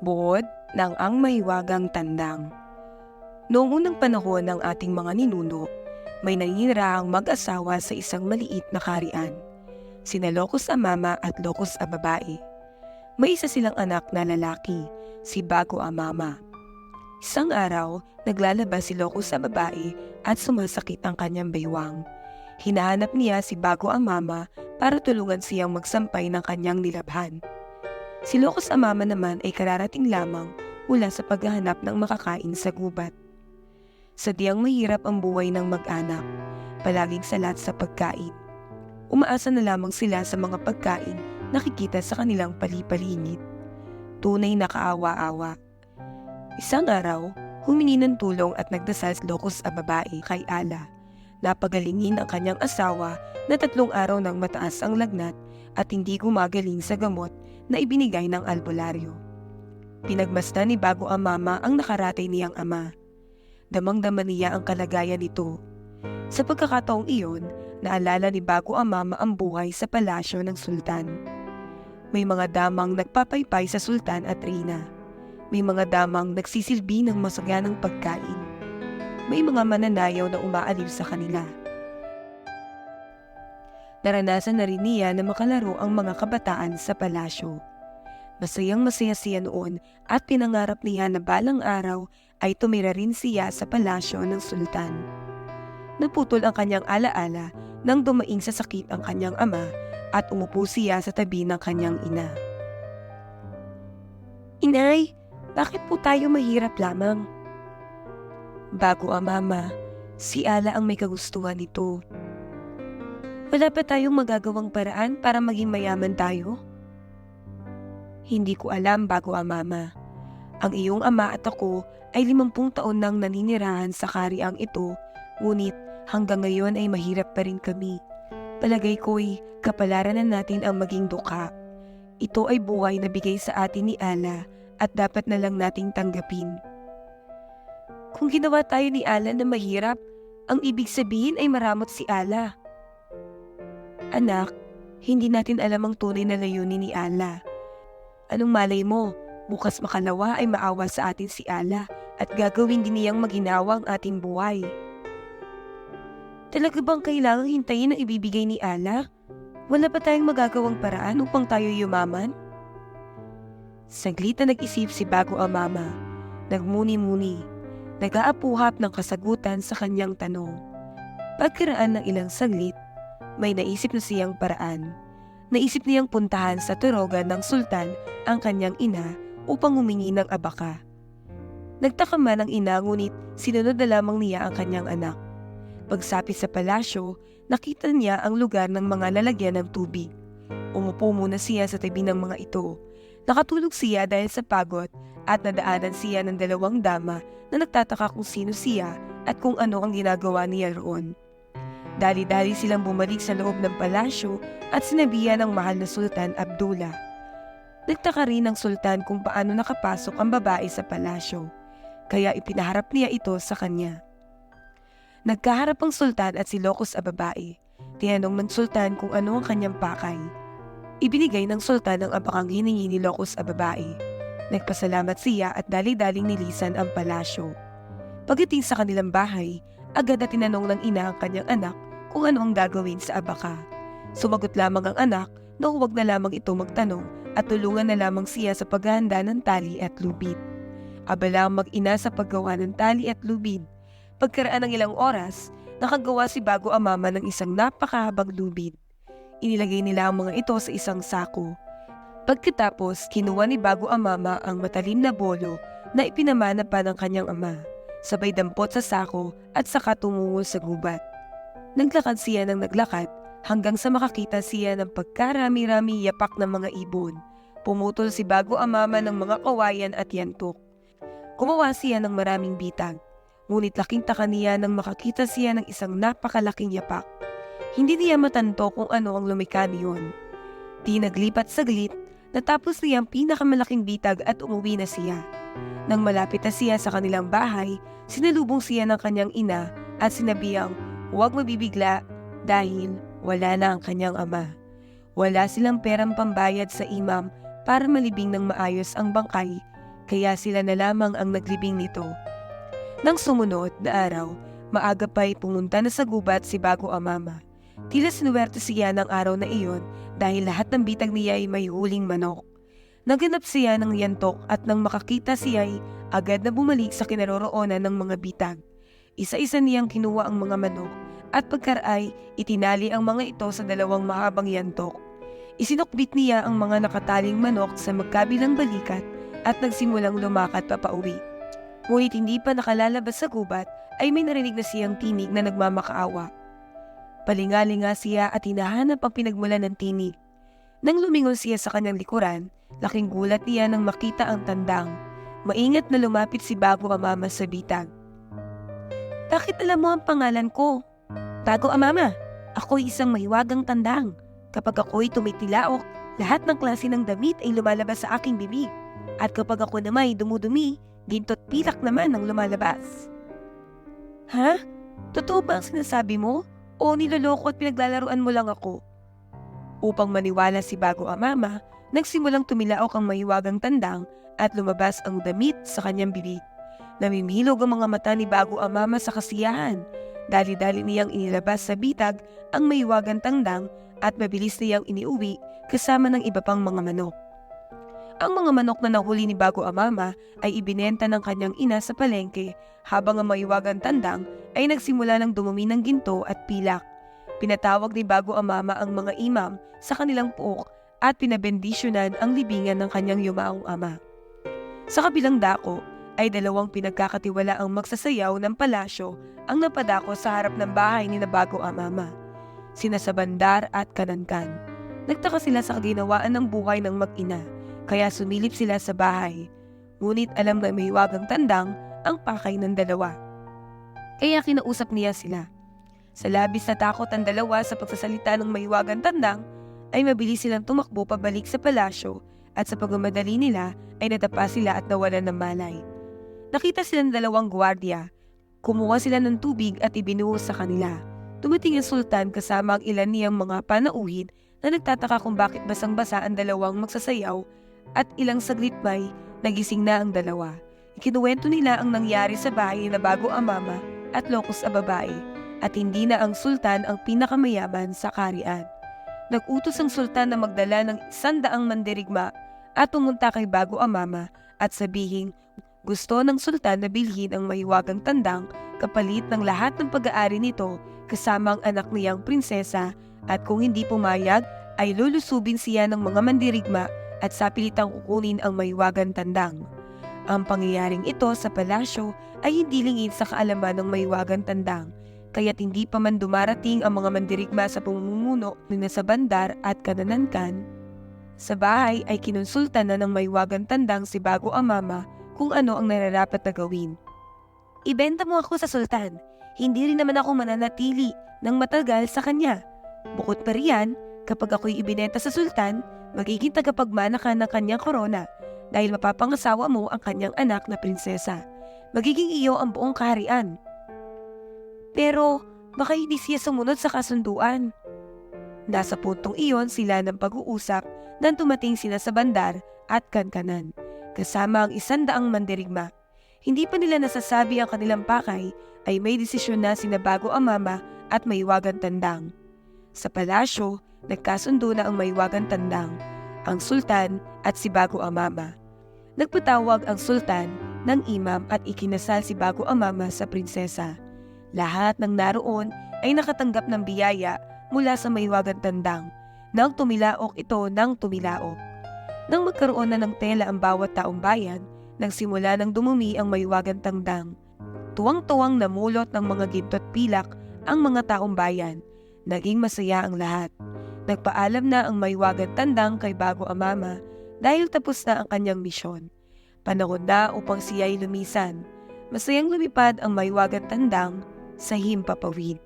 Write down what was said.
buod ng ang mahiwagang tandang. Noong unang panahon ng ating mga ninuno, may naninirahang mag-asawa sa isang maliit na karian. Sina Locus Amama at Locus Ababae. May isa silang anak na lalaki, si Bago Amama. Isang araw, naglalaba si Locus sa babae at sumasakit ang kanyang baywang. Hinahanap niya si Bago Amama para tulungan siyang magsampay ng kanyang nilabhan. Si Locus Amama naman ay kararating lamang mula sa paghahanap ng makakain sa gubat. Sadyang mahirap ang buhay ng mag-anak, palaging salat sa pagkain. Umaasa na lamang sila sa mga pagkain nakikita sa kanilang palipalingit. Tunay na kaawa-awa. Isang araw, humingi ng tulong at nagdasal si Locus ang babae kay Ala. Napagalingin ang kanyang asawa na tatlong araw nang mataas ang lagnat at hindi gumagaling sa gamot na ibinigay ng albularyo. Pinagmasdan ni Bago ang mama ang nakaratay niyang ama. Damang-dama niya ang kalagayan nito. Sa pagkakataong iyon, naalala ni Bago ang mama ang buhay sa palasyo ng sultan. May mga damang nagpapaypay sa sultan at reyna. May mga damang nagsisilbi ng masaganang pagkain. May mga mananayaw na umaaliw sa kanila. Naranasan na rin niya na makalaro ang mga kabataan sa palasyo. Masayang masaya siya noon at pinangarap niya na balang araw ay tumira rin siya sa palasyo ng sultan. Naputol ang kanyang alaala nang dumaing sa sakit ang kanyang ama at umupo siya sa tabi ng kanyang ina. Inay, bakit po tayo mahirap lamang? Bago ang mama, si Ala ang may kagustuhan nito. Wala ba tayong magagawang paraan para maging mayaman tayo? Hindi ko alam bago ang mama. Ang iyong ama at ako ay limampung taon nang naninirahan sa kariang ito, ngunit hanggang ngayon ay mahirap pa rin kami. Palagay ko'y kapalaran na natin ang maging duka. Ito ay buhay na bigay sa atin ni Ala at dapat na lang nating tanggapin. Kung ginawa tayo ni Ala na mahirap, ang ibig sabihin ay maramot si Ala. Anak, hindi natin alam ang tunay na layunin ni Ala. Anong malay mo, bukas makalawa ay maawa sa atin si Ala at gagawin din niyang maginawa ang ating buhay. Talaga bang kailangang hintayin ang ibibigay ni Ala? Wala pa tayong magagawang paraan upang tayo yumaman? Saglit na nag-isip si Bago ang mama. Nagmuni-muni. Nag-aapuhap ng kasagutan sa kanyang tanong. Pagkaraan ng ilang saglit, may naisip na siyang paraan. Naisip niyang puntahan sa turogan ng sultan ang kanyang ina upang humingi ng abaka. Nagtaka man ang ina ngunit sinunod na lamang niya ang kanyang anak. Pagsapit sa palasyo, nakita niya ang lugar ng mga lalagyan ng tubig. Umupo muna siya sa tabi ng mga ito. Nakatulog siya dahil sa pagod at nadaanan siya ng dalawang dama na nagtataka kung sino siya at kung ano ang ginagawa niya roon. Dali-dali silang bumalik sa loob ng palasyo at sinabihan ng mahal na Sultan Abdullah. Nagtaka rin ang sultan kung paano nakapasok ang babae sa palasyo, kaya ipinaharap niya ito sa kanya. Nagkaharap ang sultan at si Locus a babae. Tinanong ng sultan kung ano ang kanyang pakay. Ibinigay ng sultan ang abakang hiningi ni Locus a babae. Nagpasalamat siya at dali-daling nilisan ang palasyo. Pagdating sa kanilang bahay, agad na tinanong ng ina ang kanyang anak kung ano ang gagawin sa abaka. Sumagot lamang ang anak na huwag na lamang ito magtanong at tulungan na lamang siya sa paghahanda ng tali at lubid. Abala ang mag-ina sa paggawa ng tali at lubid. Pagkaraan ng ilang oras, nakagawa si Bago ang mama ng isang napakahabang lubid. Inilagay nila ang mga ito sa isang sako. Pagkatapos, kinuha ni Bago ang mama ang matalim na bolo na ipinamana pa ng kanyang ama. Sabay dampot sa sako at saka tumungo sa gubat. Naglakad siya ng naglakad hanggang sa makakita siya ng pagkarami-rami yapak ng mga ibon. Pumutol si Bago ang mama ng mga kawayan at yantok. Gumawa siya ng maraming bitag. Ngunit laking taka niya nang makakita siya ng isang napakalaking yapak. Hindi niya matanto kung ano ang lumika niyon. Di naglipat saglit, natapos niya ang pinakamalaking bitag at umuwi na siya. Nang malapit na siya sa kanilang bahay, sinalubong siya ng kanyang ina at sinabihang huwag mabibigla dahil wala na ang kanyang ama. Wala silang perang pambayad sa imam para malibing ng maayos ang bangkay, kaya sila na lamang ang naglibing nito. Nang sumunod na araw, maaga pa'y pumunta na sa gubat si Bago Amama. Tila sinuwerte siya ng araw na iyon dahil lahat ng bitag niya ay may huling manok. Naganap siya ng yantok at nang makakita siya ay agad na bumalik sa kinaroroonan ng mga bitag. Isa-isa niyang kinuha ang mga manok at pagkaray itinali ang mga ito sa dalawang mahabang yantok. Isinukbit niya ang mga nakataling manok sa magkabilang balikat at nagsimulang lumakad papauwi. Ngunit hindi pa nakalalabas sa gubat ay may narinig na siyang tinig na nagmamakaawa. Palingalinga siya at hinahanap ang pinagmulan ng tinig. Nang lumingon siya sa kanyang likuran, laking gulat niya nang makita ang tandang. Maingat na lumapit si Bago Amama sa bitag. Bakit alam mo ang pangalan ko? Bago Amama, ako'y isang mahiwagang tandang. Kapag ako'y tumitilaok, lahat ng klase ng damit ay lumalabas sa aking bibig. At kapag ako naman ay dumudumi, ginto't pilak naman ang lumalabas. Ha? Totoo ba ang sinasabi mo? O niloloko at pinaglalaruan mo lang ako? Upang maniwala si Bago Amama, nagsimulang tumilaok ang mahiwagang tandang at lumabas ang damit sa kanyang bibig. Namimilog ang mga mata ni Bago Amama sa kasiyahan. Dali-dali niyang inilabas sa bitag ang mahiwagang tandang at mabilis niyang iniuwi kasama ng iba pang mga manok. Ang mga manok na nahuli ni Bago Amama ay ibinenta ng kanyang ina sa palengke habang ang mahiwagang tandang ay nagsimula ng dumumi ng ginto at pilak. Pinatawag ni Bago Amama ang mga imam sa kanilang puok at pinabendisyonan ang libingan ng kanyang yumaong ama. Sa kabilang dako ay dalawang pinagkakatiwala ang magsasayaw ng palasyo ang napadako sa harap ng bahay ni na Bago Amama. Sina Sabandar at Kanankan. Nagtaka sila sa kaginawaan ng buhay ng mag-ina kaya sumilip sila sa bahay. Ngunit alam na may wagang tandang ang pakay ng dalawa. Kaya kinausap niya sila. Sa labis na takot ang dalawa sa pagsasalita ng mahiwagang tandang, ay mabilis silang tumakbo pabalik sa palasyo at sa pagmamadali nila ay natapa sila at nawalan ng malay. Nakita sila ng dalawang gwardiya. Kumuha sila ng tubig at ibinuhos sa kanila. Tumating ang sultan kasama ang ilan niyang mga panauhin na nagtataka kung bakit basang-basa ang dalawang magsasayaw at ilang saglit may nagising na ang dalawa. Ikinuwento nila ang nangyari sa bahay na bago ang mama at lokus sa babae at hindi na ang sultan ang pinakamayaman sa karian. Nagutos ang sultan na magdala ng isandaang mandirigma at pumunta kay bago ang mama at sabihing gusto ng sultan na bilhin ang mahiwagang tandang kapalit ng lahat ng pag-aari nito kasama ang anak niyang prinsesa at kung hindi pumayag ay lulusubin siya ng mga mandirigma at sapilitang kukunin ang mahiwagang tandang. Ang pangyayaring ito sa palasyo ay hindi lingid sa kaalaman ng mahiwagang tandang, kaya't hindi pa man dumarating ang mga mandirigma sa pumumuno ni nasa bandar at kananankan. Sa bahay ay kinonsulta na ng mahiwagang tandang si Bago ang mama kung ano ang nararapat na gawin. Ibenta mo ako sa sultan. Hindi rin naman ako mananatili ng matagal sa kanya. Bukod pa riyan, kapag ako'y ibinenta sa sultan, magiging tagapagmana ka ng kanyang korona dahil mapapangasawa mo ang kanyang anak na prinsesa. Magiging iyo ang buong kaharian. Pero baka hindi siya sumunod sa kasunduan. Nasa puntong iyon sila ng pag-uusap nang tumating sila sa bandar at kankanan, kasama ang isandaang mandirigma. Hindi pa nila nasasabi ang kanilang pakay ay may desisyon na sinabago ang mama at maiwagan tandang. Sa palasyo, nagkasundo na ang maiwagan tandang, ang sultan at si Bago Amama. Nagpatawag ang sultan ng imam at ikinasal si Bago Amama sa prinsesa. Lahat ng naroon ay nakatanggap ng biyaya mula sa maiwagan tandang nang tumilaok ito ng tumilaok. Nang magkaroon na ng tela ang bawat taong bayan, nagsimula ng dumumi ang maiwagan tandang. Tuwang-tuwang namulot ng mga ginto at pilak ang mga taong bayan. Naging masaya ang lahat. Nagpaalam na ang maiwagan tandang kay Bago Amama dahil tapos na ang kanyang misyon. Panahon na upang siya'y lumisan. Masayang lumipad ang maiwagan tandang sa himpapawid.